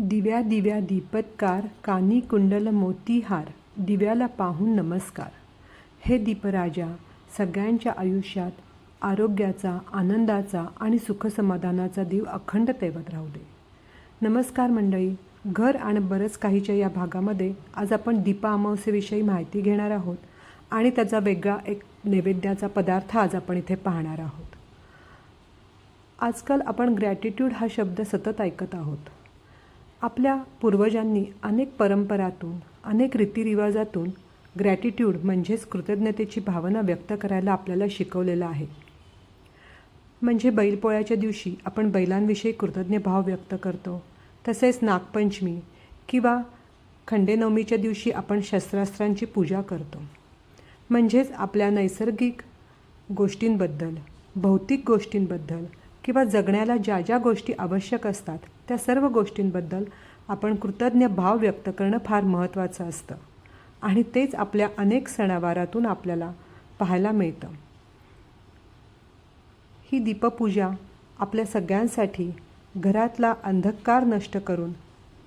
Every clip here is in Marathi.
दिव्या दिव्या दीपत्कार कानी कुंडल मोतीहार दिव्याला पाहून नमस्कार. हे दीपराजा सगळ्यांच्या आयुष्यात आरोग्याचा आनंदाचा आणि सुखसमाधानाचा देव अखंड तेवत राहू दे. नमस्कार मंडळी घर आणि बरंच काहीच्या या भागामध्ये आज आपण दीपा अमावस्येविषयी माहिती घेणार आहोत आणि त्याचा वेगळा एक नैवेद्याचा पदार्थ आज आपण इथे पाहणार आहोत. आजकाल आपण ग्रॅटिट्यूड हा शब्द सतत ऐकत आहोत. आपल्या पूर्वजांनी अनेक परंपरातून अनेक रीतिरिवाजातून ग्रॅटिट्यूड म्हणजेच कृतज्ञतेची भावना व्यक्त करायला आपल्याला शिकवलेलं आहे. म्हणजे बैलपोळ्याच्या दिवशी आपण बैलांविषयी कृतज्ञ भाव व्यक्त करतो. तसेच नागपंचमी किंवा खंडेनवमीच्या दिवशी आपण शस्त्रास्त्रांची पूजा करतो. म्हणजेच आपल्या नैसर्गिक गोष्टींबद्दल भौतिक गोष्टींबद्दल किंवा जगण्याला ज्या ज्या गोष्टी आवश्यक असतात त्या सर्व गोष्टींबद्दल आपण कृतज्ञ भाव व्यक्त करणं फार महत्त्वाचं असतं. आणि तेच आपल्या अनेक सणावारातून आपल्याला पाहायला मिळतं. ही दीपपूजा आपल्या सगळ्यांसाठी घरातला अंधकार नष्ट करून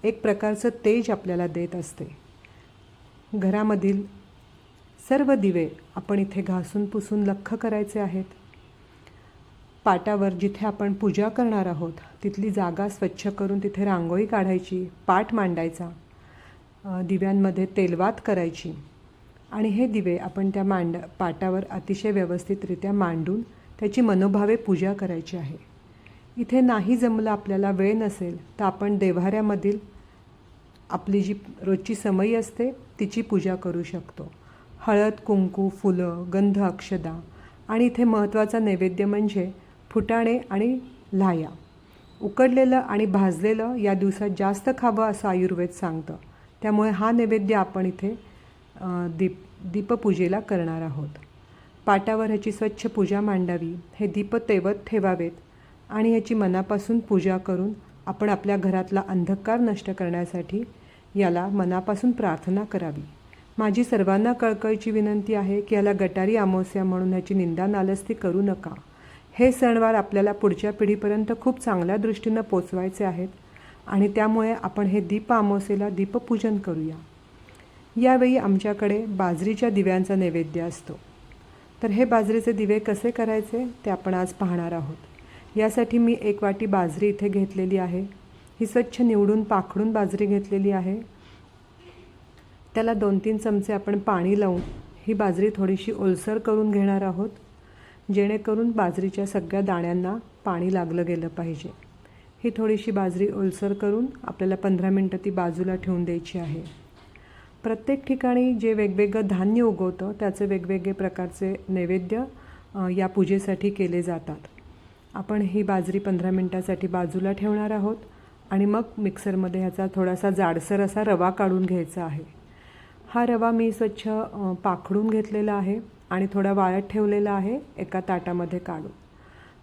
एक प्रकारचं तेज आपल्याला देत असते. घरामधील सर्व दिवे आपण इथे घासून पुसून लख्ख करायचे आहेत. पाटावर जिथे आपण पूजा करणार आहोत तिथली जागा स्वच्छ करून तिथे रांगोळी काढायची पाट मांडायचा दिव्यांमध्ये तेलवात करायची. आणि हे दिवे आपण त्या मांड पाटावर अतिशय व्यवस्थितरित्या मांडून त्याची मनोभावे पूजा करायची आहे. इथे नाही जमलं आपल्याला वेळ नसेल तर आपण देव्हाऱ्यामधील आपली जी रोजची समई असते तिची पूजा करू शकतो. हळद कुंकू फुलं गंध अक्षदा. आणि इथे महत्त्वाचा नैवेद्य म्हणजे फुटाणे आणि लाह्या. उकडलेलं आणि भाजलेलं या दिवसात जास्त खावं असं आयुर्वेद सांगतं. त्यामुळे हा नैवेद्य आपण इथे दीप दीपपूजेला करणार आहोत. पाटावर ह्याची स्वच्छ पूजा मांडावी. हे दीप तेवत ठेवावेत आणि ह्याची मनापासून पूजा करून आपण आपल्या घरातला अंधकार नष्ट करण्यासाठी याला मनापासून प्रार्थना करावी. माझी सर्वांना कळकळीची विनंती आहे की याला गटारी अमावस्या म्हणून ह्याची निंदा नालस्ती करू नका. हे सणवार आपल्याला पुढच्या पिढीपर्यंत खूप चांगल्या दृष्टीनं पोचवायचे आहेत आणि त्यामुळे आपण हे दीप अमावस्येला दीपपूजन करूया. यावेळी आमच्याकडे बाजरीच्या दिव्यांचा नैवेद्य असतो. तर हे बाजरीचे दिवे कसे करायचे ते आपण आज पाहणार आहोत. यासाठी मी एक वाटी बाजरी इथे घेतलेली आहे. ही स्वच्छ निवडून पाखडून बाजरी घेतलेली आहे. त्याला दोन तीन चमचे आपण पाणी लावून ही बाजरी थोडीशी ओलसर करून घेणार आहोत. जेणेकरून बाजरीच्या सगळ्या दाण्यांना पाणी लागलं गेलं पाहिजे. ही थोडीशी बाजरी ओलसर करून आपल्याला पंधरा मिनटं ती बाजूला ठेवून द्यायची आहे. प्रत्येक ठिकाणी जे वेगवेगळं धान्य उगवतं त्याचे वेगवेगळे प्रकारचे नैवेद्य या पूजेसाठी केले जातात. आपण ही बाजरी पंधरा मिनटासाठी बाजूला ठेवणार आहोत आणि मग मिक्सरमध्ये ह्याचा थोडासा जाडसर असा रवा काढून घ्यायचा आहे. हा रवा मी स्वच्छ पाखडून घेतलेला आहे. आणि थोडा वाळत ठेवलेला आहे एका ताटामध्ये काढून.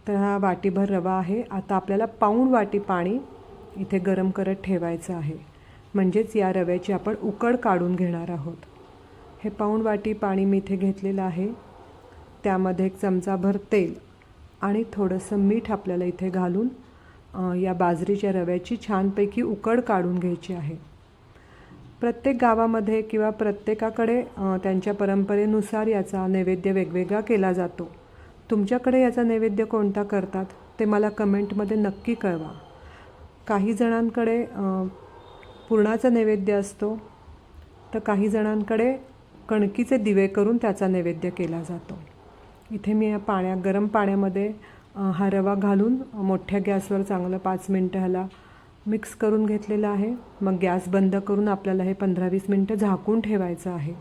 तर हा वाटीभर रवा आहे. आता आपल्याला पाऊण वाटी पाणी इथे गरम करत ठेवायचं आहे. म्हणजेच या रव्याची आपण उकड काढून घेणार आहोत. हे पाऊण वाटी पाणी मी इथे घेतलेलं आहे. त्यामध्ये एक चमचाभर तेल आणि थोडंसं मीठ आपल्याला इथे घालून या बाजरीच्या रव्याची छानपैकी उकड काढून घ्यायची आहे. प्रत्येक गावामध्ये किंवा प्रत्येकाकडे त्यांच्या परंपरेनुसार याचा नैवेद्य वेगवेगळा केला जातो. तुमच्याकडे याचा नैवेद्य कोणता करतात ते मला कमेंटमध्ये नक्की कळवा. काही जणांकडे पुरणाचा नैवेद्य असतो तर काही जणांकडे कणकीचे दिवे करून त्याचा नैवेद्य केला जातो. इथे मी या पाण्या गरम पाण्यामध्ये हा रवा घालून मोठ्या गॅसवर चांगलं पाच मिनटं ह्याला मिक्स करून घेतलेलं आहे. मग गॅस बंद करून आपल्याला हे पंधरा वीस मिनटं झाकून ठेवायचं आहे.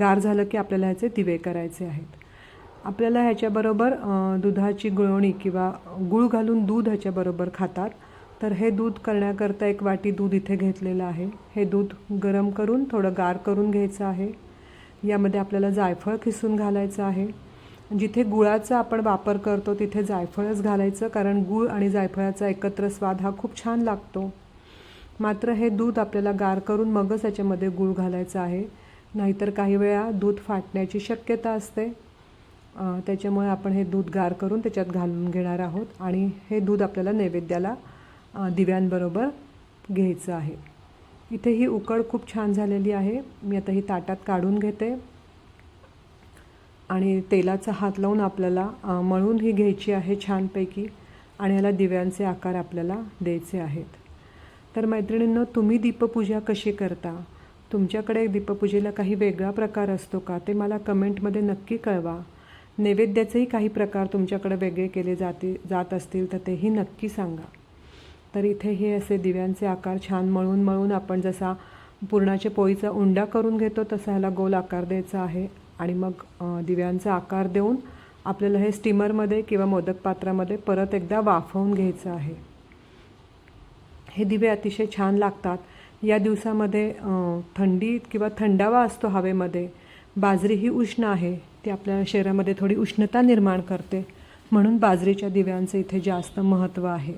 गार झालं की आपल्याला ह्याचे दिवे करायचे आहेत. आपल्याला ह्याच्याबरोबर दुधाची गुळवणी किंवा गूळ घालून दूध ह्याच्याबरोबर खातात. तर हे दूध करण्याकरता एक वाटी दूध इथे घेतलेलं आहे. हे दूध गरम करून थोडं गार करून घ्यायचं आहे. यामध्ये आपल्याला जायफळ खिसून घालायचं आहे. जिथे गुळाचा आपण वापर करतो तिथे जायफळच घालायचं कारण गूळ आणि जायफळाचा एकत्र स्वाद हा खूप छान लागतो. मात्र हे दूध आपल्याला गार करून मगच याच्यामध्ये गूळ घालायचं आहे. नाहीतर काही वेळा दूध फाटण्याची शक्यता असते. त्याच्यामुळे आपण हे दूध गार करून त्याच्यात घालून घेणार आहोत आणि हे दूध आपल्याला नैवेद्याला दिव्यांबरोबर घ्यायचं आहे. इथे ही उकड खूप छान झालेली आहे. मी आता ही ताटात काढून घेते. आणि तेलाचा हात लावून आपल्याला मळून ही घ्यायची आहे छानपैकी आणि ह्याला दिव्यांचे आकार आपल्याला द्यायचे आहेत. तर मैत्रिणींना तुम्ही दीपपूजा कशी करता? तुमच्याकडे दीपपूजेला काही वेगळा प्रकार असतो का? ते मला कमेंटमध्ये नक्की कळवा. नैवेद्याचेही काही प्रकार तुमच्याकडे वेगळे केले जाते जात असतील तर तेही नक्की सांगा. तर इथे हे असे दिव्यांचे आकार छान मळून मळून आपण जसा पुरणाच्या पोळीचा उंडा करून घेतो तसा ह्याला गोल आकार द्यायचा आहे. आणि मग दिव्यांचा आकार देऊन आपल्याला हे स्टीमरमध्ये किंवा मोदक पात्रामध्ये परत एकदा वाफवून घ्यायचं आहे. हे दिवे अतिशय छान लागतात. या दिवसामध्ये थंडी किंवा थंडावा असतो हवेमध्ये. बाजरी ही उष्ण आहे. ती आपल्या शरीरामध्ये थोडी उष्णता निर्माण करते. म्हणून बाजरीच्या दिव्यांचं इथे जास्त महत्त्व आहे.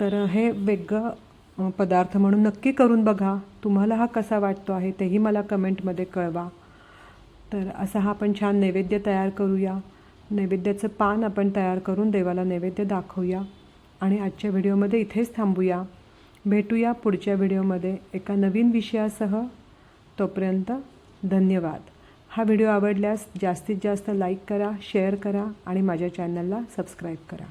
तर हे वेगळं पदार्थ म्हणून नक्की करून बघा. तुम्हाला हा कसा वाटतो आहे तेही मला कमेंटमध्ये कळवा. तर असा हा आपण छान नैवेद्य तयार करूया. नैवेद्याचं पान आपण तयार करून देवाला नैवेद्य दाखवूया. आणि आजच्या व्हिडिओमध्ये इथेच थांबूया. भेटूया पुढच्या व्हिडिओमध्ये एका नवीन विषयासह. तोपर्यंत धन्यवाद. हा व्हिडिओ आवडल्यास जास्तीत जास्त लाईक करा शेअर करा आणि माझ्या चॅनलला सबस्क्राईब करा.